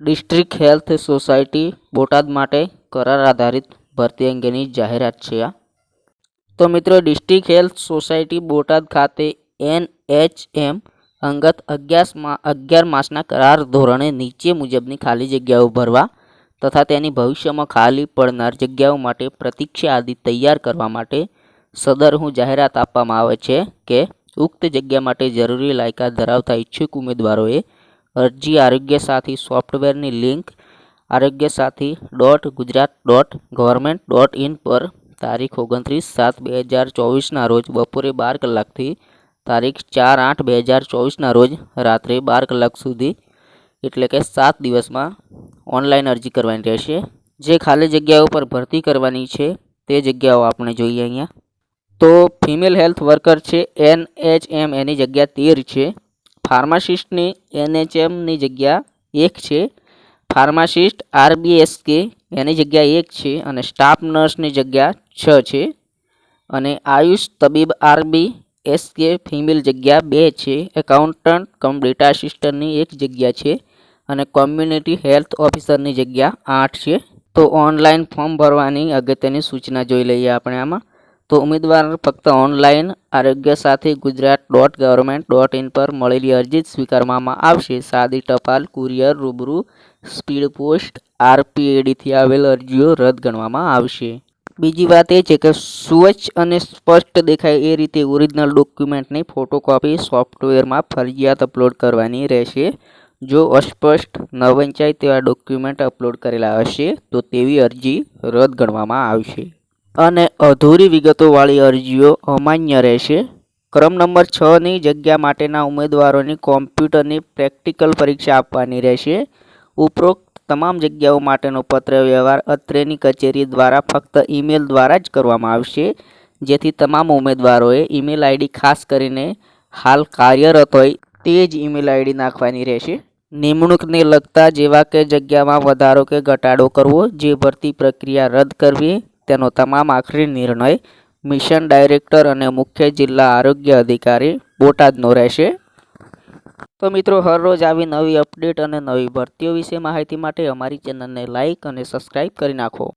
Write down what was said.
District health society Botad માટે કરાર આધારિત ભરતી અંગેની જાહેરાત છે આ. તો મિત્રો, ડિસ્ટ્રિક્ટ હેલ્થ સોસાયટી બોટાદ ખાતે એન એચ એમ અંગત અગિયાર અગિયાર માસના કરાર ધોરણે નીચે મુજબની ખાલી જગ્યાઓ ભરવા તથા તેની ભવિષ્યમાં ખાલી પડનાર જગ્યાઓ માટે પ્રતીક્ષા આદિ તૈયાર કરવા માટે સદર હું જાહેરાત આપવામાં આવે છે કે, ઉક્ત જગ્યા માટે જરૂરી લાયકાત ધરાવતા ઈચ્છુક ઉમેદવારોએ અરજી આરોગ્ય સાથી સોફ્ટવેરની link Arogya Sathi dot Gujarat dot government dot in પર તારીખ ઓગણત્રીસ સાત બે હજાર ચોવીસના રોજ બપોરે બાર કલાકથી તારીખ ચાર આઠ બે હજાર ચોવીસના રોજ રાત્રે બાર કલાક સુધી એટલે કે સાત દિવસમાં ઓનલાઈન અરજી કરવાની રહેશે. જે ખાલી જગ્યાઓ પર ભરતી કરવાની છે તે જગ્યાઓ આપણે જોઈએ અહીંયા. તો ફિમેલ હેલ્થ વર્કર છે, એન એચ એમ, એની જગ્યા તેર છે. ફાર્માસિસ્ટની એનએચએમની જગ્યા એક છે. ફાર્માસિસ્ટ આરબીએસકે એની જગ્યા એક છે અને સ્ટાફ નર્સની જગ્યા છ છે. અને આયુષ તબીબ આરબી એસકે ફિમેલ જગ્યા બે છે. એકાઉન્ટન્ટ કમ ડેટા સિસ્ટરની એક જગ્યા છે અને કોમ્યુનિટી હેલ્થ ઓફિસરની જગ્યા આઠ છે. તો ઓનલાઈન ફોર્મ ભરવાની અગત્યની સૂચના જોઈ લઈએ આપણે આમાં. તો ઉમેદવાર ફક્ત online Arogya Sathi Gujarat dot government dot in પર મળેલી અરજી જ સ્વીકારવામાં આવશે. સાદી ટપાલ કુરિયર રૂબરૂ સ્પીડ પોસ્ટ આરપીએડીથી આવેલ અરજીઓ રદ ગણવામાં આવશે. બીજી વાત એ છે કે સ્વચ્છ અને સ્પષ્ટ દેખાય એ રીતે ઓરિજિનલ ડોક્યુમેન્ટની ફોટોકોપી સોફ્ટવેરમાં ફરજિયાત અપલોડ કરવાની રહેશે. જો અસ્પષ્ટ ન વંચાય તેવા ડોક્યુમેન્ટ અપલોડ કરેલા હશે, તો તેવી અરજી રદ ગણવામાં આવશે. અને અધૂરી વિગતોવાળી અરજીઓ અમાન્ય રહેશે. ક્રમ નંબર છની જગ્યા માટેના ઉમેદવારોની કોમ્પ્યુટરની પ્રેક્ટિકલ પરીક્ષા આપવાની રહેશે. ઉપરોક્ત તમામ જગ્યાઓ માટેનો પત્ર વ્યવહાર અત્રેની કચેરી દ્વારા ફક્ત ઈમેલ દ્વારા જ કરવામાં આવશે. જેથી તમામ ઉમેદવારોએ ઈમેલ આઈડી ખાસ કરીને હાલ કાર્યરત હોય તે જ ઈમેલ આઈડી નાખવાની રહેશે. નિમણૂકને લગતા જેવા કે જગ્યામાં વધારો કે ઘટાડો કરવો, જે ભરતી પ્રક્રિયા રદ કરવી તેનો તમામ આખરી નિર્ણય મિશન ડાયરેક્ટર અને મુખ્ય જિલ્લા આરોગ્ય અધિકારી બોટાદનો રહેશે. તો મિત્રો હરરોજ આવી નવી અપડેટ અને નવી ભરતીઓ વિશે માહિતી માટે અમારી ચેનલને લાઇક અને સબસ્ક્રાઈબ કરી નાખો.